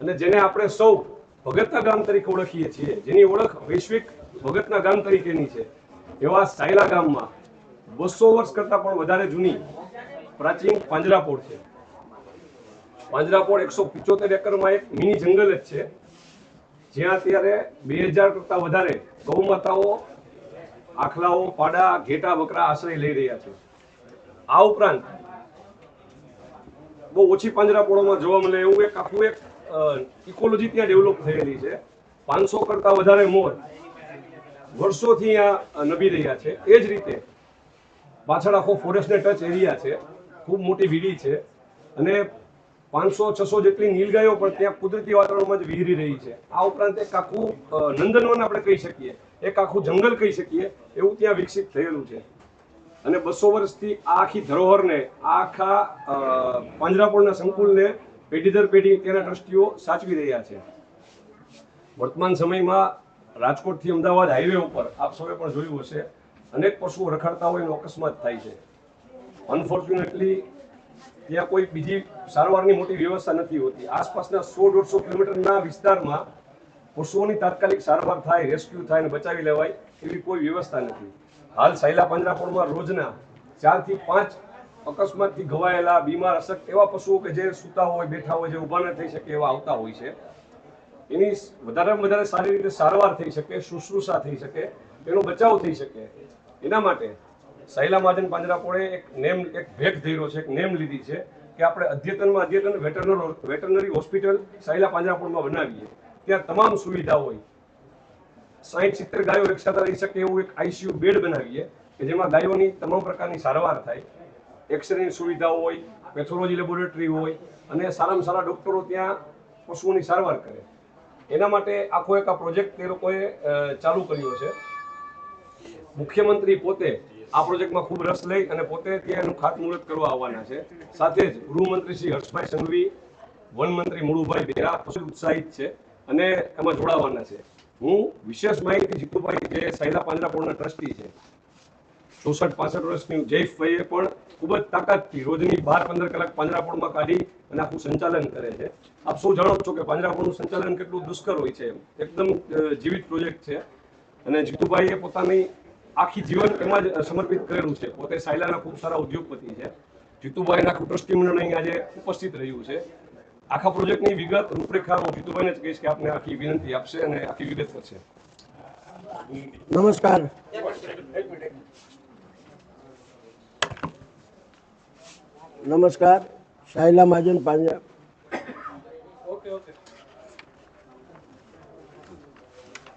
અને જેને આપણે સૌ ભગતના ગામ તરીકે ઓળખીએ છીએ, જેની ઓળખ વૈશ્વિક ભગતના ગામ તરીકેની છે, એવા સાયલા ગામમાં બસો વર્ષ કરતાં પણ વધારે જૂની પ્રાચીન પાંજરાપોળ છે. પાંજરાપોળ એકસો પિચોતેર એકરમાં એક મિની જંગલ જ છે, જ્યાં અત્યારે બે હજાર કરતાં વધારે ગૌમાતાઓ આખલાઓ, પાડા, ઘેટા, બકરા આશ્રય લઈ રહ્યા છે. આ ઉપરાંત બહુ ઓછી પાંજરાપોળોમાં જોવા મળે એવું એક આખું એક ઇકોલોજી ત્યાં ડેવલપ થયેલી છે. પાંચસો કરતાં વધારે મોર વર્ષોથી અહીંયા નભી રહ્યા છે. એ જ રીતે પાછળ આખો ફોરેસ્ટને ટચ એરિયા છે. ખૂબ મોટી વીડી છે. અને પાંચસો, છસો જેટલી નીલગાયો પણ ત્યાં કુદરતી વાતાવરણમાં જ વિહરી રહી છે. આ ઉપરાંત એક આખું નંદનવન આપણે કહી શકીએ. એક આખું જંગલ કહી શકીએ. એવું ત્યાં વિકસિત થયેલું છે. અને બસો વર્ષથી આ આખી ધરોહરને આખા પાંજરાપોળના સંકુલને પેઢી દર પેઢી તેના ટ્રસ્ટીઓ સાચવી રહ્યા છે. વર્તમાન સમયમાં રાજકોટથી અમદાવાદ હાઈવે ઉપર આપ સૌએ પણ જોયું હશે, અનેક પશુઓ રખડતા હોય એનો અકસ્માત થાય છે. અનફોર્ચ્યુનેટલી ત્યાં કોઈ બીજી સારવારની મોટી વ્યવસ્થા નથી હોતી. આસપાસના સો દોઢસો કિલોમીટરના વિસ્તારમાં પશુઓની તાત્કાલિક સારવાર થાય, રેસ્ક્યુ થાય અને બચાવી લેવાય એવી કોઈ વ્યવસ્થા નથી. હાલ સાયલા પાંજરાપોળમાં રોજના ચારથી પાંચ અકસ્માતથી ઘવાયેલા, બીમાર, અશક્ત એવા પશુઓ કે જે સૂતા હોય, બેઠા હોય, જે ઊભા ન થઈ શકે એવા આવતા હોય છે. એની વધારેમાં વધારે સારી રીતે સારવાર થઈ શકે, શુશ્રુષા થઈ શકે એનો બચાવ થઈ શકે. એના માટે સહેલા મહાજન પાંજરાપોળે એક નેમ, એક ભેટ ધર્યો છે, એક નેમ લીધી છે કે આપણે અદ્યતનમાં, અદ્યતન વેટરનર, વેટરનરી હોસ્પિટલ સાયલા પાંજરાપોળમાં બનાવીએ. ત્યાં તમામ સુવિધા હોય. સાહીઠ સિત્તેર ગાયો એકસાથે રહી શકે એવું એક આઈસીયુ બેડ બનાવીએ કે જેમાં ગાયોની તમામ પ્રકારની સારવાર થાય. એક્સરેની સુવિધાઓ હોય પેથોલોજી લેબોરેટરી હોય અને સારામાં સારા ડૉક્ટરો ત્યાં પશુઓની સારવાર કરે. એના માટે આખો એક આ પ્રોજેક્ટ તે લોકોએ ચાલુ કર્યો છે. મુખ્યમંત્રી પોતે આ પ્રોજેક્ટમાં ખૂબ રસ લઈ અને પોતે ત્યાં એનું ખાતમુહૂર્ત કરવા આવવાના છે. સાથે જ ગૃહમંત્રી શ્રી હર્ષભાઈ સંઘવી, વનમંત્રી મુળુભાઈ બેરા ઉત્સાહિત છે અને એમાં જોડાવાના છે. હું વિશેષ માહિતી જીતુભાઈ જે સહેલા પાંજરાપોળના ટ્રસ્ટી છે ચોસઠ પાસઠ વર્ષની જયફભાઈએ પણ ખૂબ જ તાકાતથી રોજની બાર પંદર કલાક પાંજરાપોળમાં કાઢી અને આખું સંચાલન કરે છે. આપ સૌ જાણો છો કે પાંજરાપોળનું સંચાલન કેટલું દુષ્કર હોય છે. એકદમ જીવિત પ્રોજેક્ટ છે. અને જીતુભાઈએ પોતાની આખી જીવન એમાં જ સમર્પિત કરેલું છે. પોતે સાયલાના ખૂબ સારા ઉદ્યોગપતિ છે. જીતુભાઈના આખું ટ્રસ્ટી મંડળ અહીં આજે ઉપસ્થિત રહ્યું છે. આખા પ્રોજેક્ટની વિગત, રૂપરેખા હું જીતુભાઈને જ કહીશ કે આપને આખી વિનંતી આપશે અને આખી વિગત કરશે. નમસ્કાર. નમસ્કાર શાયલા મહાજન પાંજા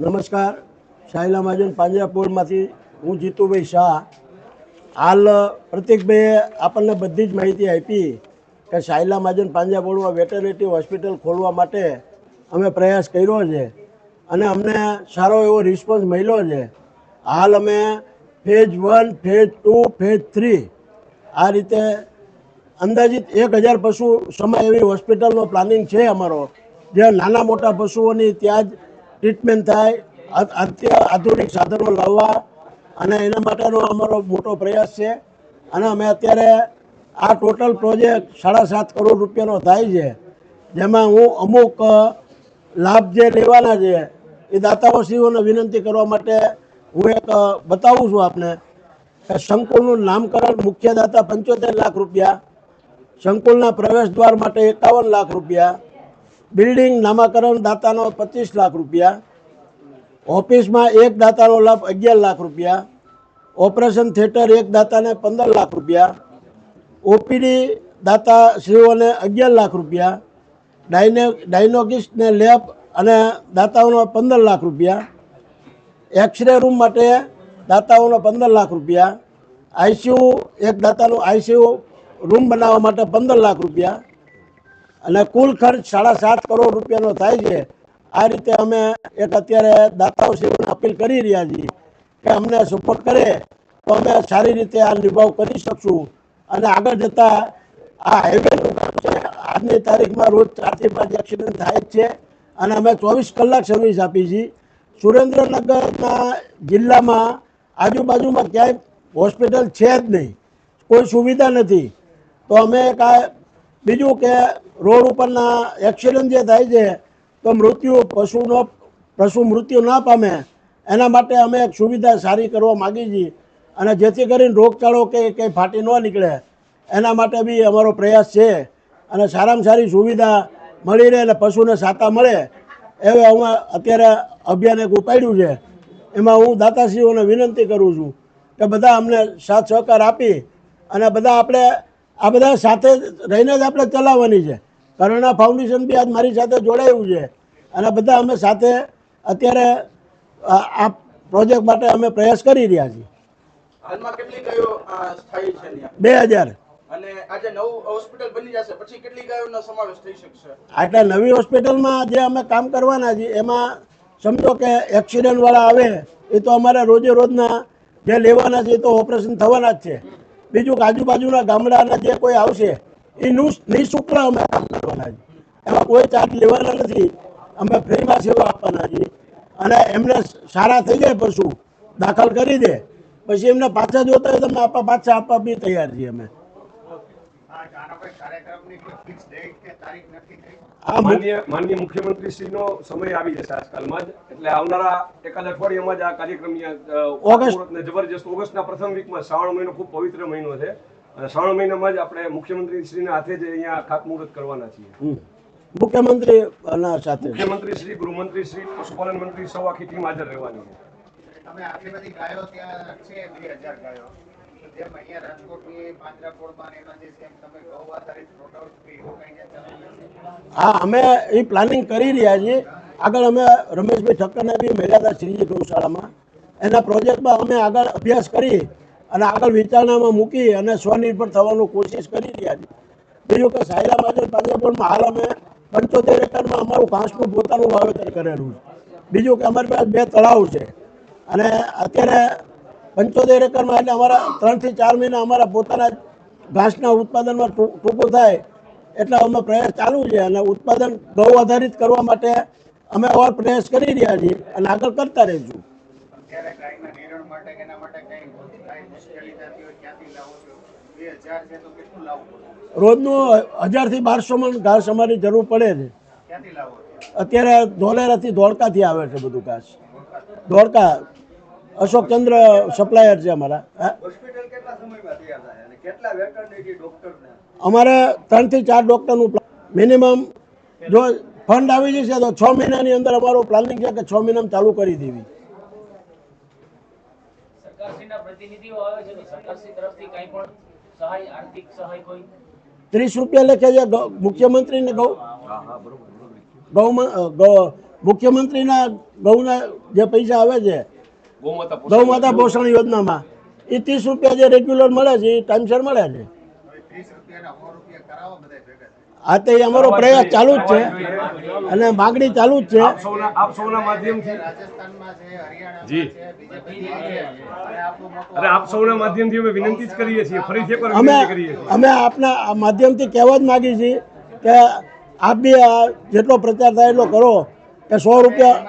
નમસ્કાર શાયલા મહાજન પાંજરાપોળમાંથી હું જીતુભાઈ શાહ. હાલ પ્રતિકભાઈએ આપણને બધી જ માહિતી આપી કે શાયલા મહાજન પાંજરાપોળમાં વેટરનેટી હોસ્પિટલ ખોલવા માટે અમે પ્રયાસ કર્યો છે અને અમને સારો એવો રિસ્પોન્સ મળ્યો છે. હાલ અમે phase one phase two phase three આ રીતે અંદાજિત એક હજાર પશુ સમય એવી હોસ્પિટલનો પ્લાનિંગ છે અમારો, જે નાના મોટા પશુઓની ત્યાં જ ટ્રીટમેન્ટ થાય અત્યારે આધુનિક સાધનો લાવવા અને એના માટેનો અમારો મોટો પ્રયાસ છે. અને અમે અત્યારે આ ટોટલ પ્રોજેક્ટ સાડા સાત કરોડ રૂપિયાનો થાય છે, જેમાં હું અમુક લાભ જે લેવાના છે, એ દાતાઓશ્રીઓને વિનંતી કરવા માટે હું એક બતાવું છું આપને સંકુલનું નામકરણ મુખ્ય દાતા પંચોતેર લાખ રૂપિયા સંકુલના પ્રવેશ દ્વાર માટે એકાવન લાખ રૂપિયા, બિલ્ડિંગ નામાકરણ દાતાનો પચીસ લાખ રૂપિયા, ઓફિસમાં એક દાતાનો લાભ અગિયાર લાખ રૂપિયા, ઓપરેશન થિયેટર એક દાતાને પંદર લાખ રૂપિયા, ઓપીડી દાતાશ્રીઓને અગિયાર લાખ રૂપિયા, ડાયને, ડાયનોગિસ્ટને લેબ અને દાતાઓનો પંદર લાખ રૂપિયા, એક્સરે રૂમ માટે દાતાઓનો પંદર લાખ રૂપિયા, આઈસીયુ, એક દાતાનું આઈસીયુ રૂમ બનાવવા માટે પંદર લાખ રૂપિયા અને કુલ ખર્ચ સાડા સાત કરોડ રૂપિયાનો થાય છે. આ રીતે અમે એક અત્યારે દાતાઓ સેવાને અપીલ કરી રહ્યા છીએ કે અમને સપોર્ટ કરે તો અમે સારી રીતે આ નિભાવ કરી શકશું. અને આગળ જતાં આ હાઈવેનું કામ છે. આજની તારીખમાં રોજ ચારથી પાંચ એક્સિડન્ટ થાય જ છે. અને અમે ચોવીસ કલાક સર્વિસ આપી છીએ સુરેન્દ્રનગરના જિલ્લામાં આજુબાજુમાં ક્યાંય હોસ્પિટલ છે જ નહીં. કોઈ સુવિધા નથી. તો અમે કાંઈ બીજું કે રોડ ઉપરના એક્સિડન્ટ જે થાય છે, તો મૃત્યુ પશુનો પશુ મૃત્યુ ના પામે. એના માટે અમે એક સુવિધા સારી કરવા માગીએ છીએ. અને જેથી કરીને રોગચાળો કે કંઈ ફાટી ન નીકળે, એના માટે બી અમારો પ્રયાસ છે. અને સારામાં સારી સુવિધા મળી રહે અને પશુને સાતા મળે, એવે અમે અત્યારે અભિયાન એક ઉપાડ્યું છે. એમાં હું દાતાશ્રીઓને વિનંતી કરું છું કે બધા અમને સાથ સહકાર આપી અને બધા આપણે આ બધા સાથે રહીને જ આપણે ચલાવવાની છે. કરુણા ફાઉન્ડેશન બી આજ મારી સાથે જોડાયું છે. અને બધા અમે સાથે અત્યારે આ પ્રોજેક્ટ માટે અમે પ્રયાસ કરી રહ્યા છીએ? બે હજાર. નવું આટલા નવી હોસ્પિટલમાં જે અમે કામ કરવાના છીએ એમાં સમજો કે એક્સિડન્ટવાળા આવે એ તો અમારે રોજે રોજના જે લેવાના છે એ તો ઓપરેશન થવાના જ છે. બીજું આજુબાજુના ગામડાના જે કોઈ આવશે, એ નિઃશુલ્ક અમે કામ કરવાના એમાં કોઈ ચાર્જ લેવાના નથી. અમે ફ્રીમાં સેવા આપવાના છીએ. અને એમને સારા થઈ જાય પશુ દાખલ કરી દે. પછી એમને પાછા જોતા હોય તમને આપવા પાછા આપવા બી તૈયાર છીએ અમે. મુ- માન્ય માન્ય મુખ્યમંત્રી સમય આવી જશે આજકાલમાં જ. એટલે આવનારા એકાદ અઠવાડિયામાં જ આ કાર્યક્રમ ઓગસ્ટ. જબરજસ્ત ઓગસ્ટના પ્રથમ વીકમાં શ્રાવણ મહિનો ખૂબ પવિત્ર મહિનો છે. અને શ્રાવણ મહિનામાં જ આપણે મુખ્યમંત્રી શ્રીના હાથે જ અહીંયા ખાતમુહૂર્ત કરવાના છીએ. મુખ્યમંત્રી ના સાથે મુખ્યમંત્રી શ્રી ગૃહમંત્રી શ્રી પશુપાલન મંત્રી સૌ આખી ટીમ હાજર રહેવાની છે. તમે આટલી બધી ગાયો ત્યાં છે બે હજાર ગાયો. હા, અમે એ પ્લાનિંગ કરી રહ્યા છીએ. આગળ અમે રમેશભાઈ ઠક્કરને બી મળ્યા હતા શ્રીજી ગૌશાળામાં. એના પ્રોજેક્ટમાં અમે આગળ અભ્યાસ કરી અને આગળ વિચારણામાં મૂકી અને સ્વનિર્ભર થવાનું કોશિશ કરી રહ્યા છીએ. બીજું કે સાયલા બાજુ પાંજરાપોળમાં હાલ અમે પંચોતેર એકરમાં અમારું ઘાસનું પોતાનું વાવેતર કરેલું છે. બીજું કે અમારી પાસે બે તળાવ છે. અને અત્યારે પંચોતેર એકરમાં એટલે અમારા ત્રણથી ચાર મહિના અમારા પોતાના ઘાસના ઉત્પાદનમાં ટૂંકું થાય એટલે અમે પ્રયાસ ચાલુ છે અને ઉત્પાદન ગૌ આધારિત કરવા માટે અમે ઓર પ્રયાસ કરી રહ્યા છીએ અને આગળ કરતા રહીશું. રોજનું હજારથી બારસો મણ ઘાસ અમારી જરૂર પડે છો? અત્યારે ધોલેરાથી ધોળકાથી આવે છે બધું ઘાસ. ધોળકા અશોકચંદ્ર સપ્લાયર છે અમારા. હા? હોસ્પિટલ કેટલા સમયમાં તૈયાર થાય અને કેટલા વેટરનરી ડોક્ટરને? અમારે ત્રણથી ચાર ડૉક્ટરનું મિનિમમ જો ફંડ આવી જશે તો છ મહિનાની અંદર અમારું પ્લાનિંગ છે કે છ મહિનામાં ચાલુ કરી દેવી. સરકારશ્રીના પ્રતિનિધિઓ આવે છે તો સરકારશ્રી તરફથી કંઈ પણ સહાય આર્થિક સહાય કોઈ? ત્રીસ રૂપિયા લેખે છે મુખ્યમંત્રીને ગૌ અ, ગૌ- મુખ્યમંત્રીના ગૌના જે પૈસા આવે છે ગૌમાતા પોષણ યોજનામાં. એ ત્રીસ રૂપિયા જે રેગ્યુલર મળે છે એ ટાઈમસર મળે છે. હવે ત્રીસ રૂપિયાના સો રૂપિયા કરાવો બધા ભેગા થાય. આ તે અમારો પ્રયાસ ચાલુ જ છે. અને માગણી ચાલુ જ છે. આપ સૌના માધ્યમથી. રાજસ્થાનમાં છે હરિયાણામાં જી. છે બીજે બધી છે અને આપણું મોટું અરે આપ સૌના માધ્યમથી અમે વિનંતી જ કરીએ છીએ ફરીથી એકવાર વિનંતી કરીએ છીએ. અમે આપના આ માધ્યમથી કહેવા જ માગીએ છીએ કે આપ બી જેટલો પ્રચાર થાય એટલો કરો કે સો રૂપિયા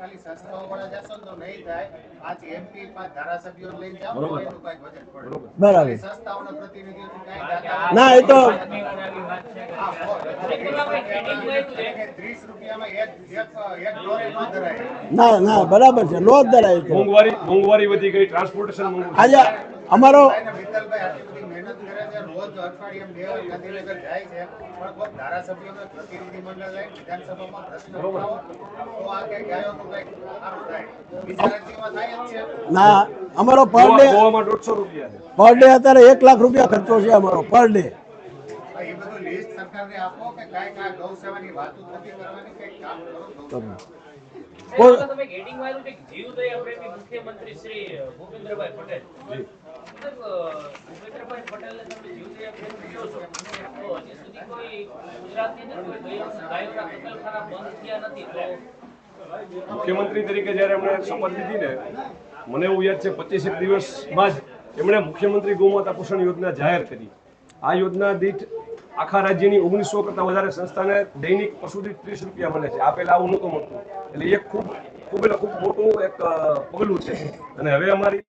ખાલી સંસ્થાઓ વાળા જશો તો નહીં થાય. આજ એમપી પાંચ ધારાસભ્યો લઈ જાઓ તો એનું વજન પડે. બરાબર. સંસ્થાઓના દાતા ના એ તો ન ના બરાબર છે લોજ ધરાય મોંઘવારી મોંઘવારી વધી ગઈ ટ્રાન્સપોર્ટેશન આજે અમારો કોઈ ના અમારો પર ડે પર ડે અત્યારે એક લાખ રૂપિયા ખર્ચો છે અમારો પર ડે સરકારને આપો કે કાંઈક આ ગૌ સેવાની વાતો નથી કરવાની કંઈક કામ કરો. કોઈ- તમે ગેટિંગ વાળું છે કે જીવદયા પ્રેમી મુખ્યમંત્રી શ્રી ભૂપેન્દ્રભાઈ પટેલ. ભૂપેન્દ્રભાઈ પટેલને તમે જીવદયા પ્રેમી કહો છો. તો હજી સુધી કોઈ ગુજરાતની અંદર કોઈ ગાયોના કતલખાના બંધ થયા નથી. તો મુખ્યમંત્રી તરીકે જ્યારે એમણે શપથ લીધી ને મને એવું યાદ છે પચીસેક દિવસમાં જ એમણે મુખ્યમંત્રી ગૌમાતા પોષણ યોજના જાહેર કરી. આ યોજના દીઠ આખા રાજ્યની ઓગણીસો કરતાં વધારે સંસ્થાને દૈનિક પશુ દીઠ ત્રીસ રૂપિયા મળે છે. આ પહેલાં આવું નહોતું મળતું એટલે એક ખૂબ ખૂબ એટલે ખૂબ મોટું એક પગલું છે. અને હવે અમારી